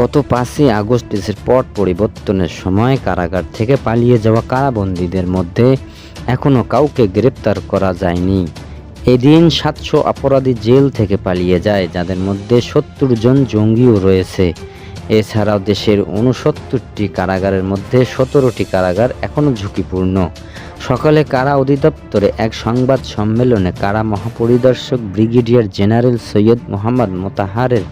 গত পাঁচই আগস্ট দেশের পট পরিবর্তনের সময় কারাগার থেকে পালিয়ে যাওয়া কারাবন্দীদের মধ্যে এখনও কাউকে গ্রেপ্তার করা যায়নি। এদিন সাতশো অপরাধী জেল থেকে পালিয়ে যায়, যাদের মধ্যে সত্তর জন জঙ্গিও রয়েছে। এছাড়াও দেশের উনসত্তরটি কারাগারের মধ্যে সতেরোটি কারাগার এখনও ঝুঁকিপূর্ণ। সকালে কারা অধিদপ্তরে এক সংবাদ সম্মেলনে কারা মহাপরিদর্শক ব্রিগেডিয়ার জেনারেল সৈয়দ মোহাম্মদ মোতাহারের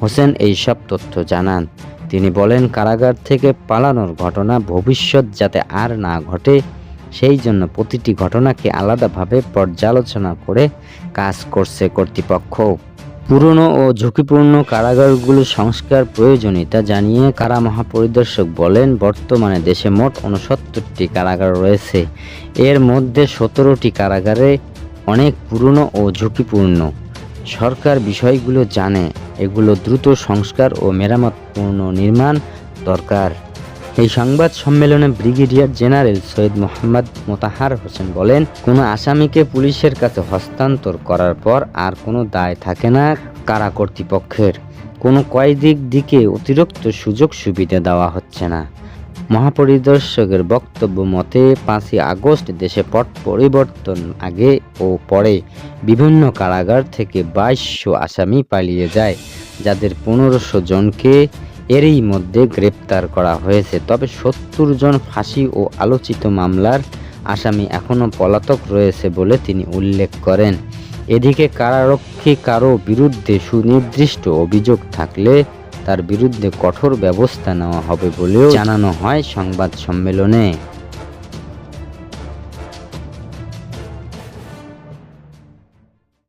হোসেন এই সব তথ্য জানান। তিনি বলেন, কারাগার থেকে পালানোর ঘটনা ভবিষ্যৎ যাতে আর না ঘটে, সেই জন্য প্রতিটি ঘটনাকে আলাদাভাবে পর্যালোচনা করে কাজ করছে কর্তৃপক্ষ। পুরনো ও ঝুঁকিপূর্ণ কারাগারগুলো সংস্কার প্রয়োজনীয়তা জানিয়ে কারা মহাপরিদর্শক বলেন, বর্তমানে দেশে মোট উনসত্তরটি কারাগার রয়েছে। এর মধ্যে সতেরোটি কারাগারে অনেক পুরনো ও ঝুঁকিপূর্ণ। সরকার বিষয়গুলো জানে। এগুলো দ্রুত সংস্কার ও মেরামত নির্মাণ দরকার। এই সংবাদ সম্মেলনে ব্রিগেডিয়ার জেনারেল সৈয়দ মোহাম্মদ মোতাহার হোসেন বলেন, কোনো আসামিকে পুলিশের কাছে হস্তান্তর করার পর আর কোনো দায় থাকে না কারা কর্তৃপক্ষের। কোনো কয়েদিক দিকে অতিরিক্ত সুযোগ সুবিধা দেওয়া হচ্ছে না। মহাপরিদর্শকের বক্তব্য মতে, পাঁচই আগস্ট দেশে পট পরিবর্তন আগে ও পরে বিভিন্ন কারাগার থেকে বাইশশো আসামি পালিয়ে যায়, যাদের পনেরোশো জনকে এরই মধ্যে গ্রেপ্তার করা হয়েছে। তবে সত্তর জন ফাঁসি ও আলোচিত মামলার আসামি এখনও পলাতক রয়েছে বলে তিনি উল্লেখ করেন। এদিকে কারারক্ষী কারও বিরুদ্ধে সুনির্দিষ্ট অভিযোগ থাকলে তার বিরুদ্ধে কঠোর ব্যবস্থা নেওয়া হবে বলেও জানানো হয় সংবাদ সম্মেলনে।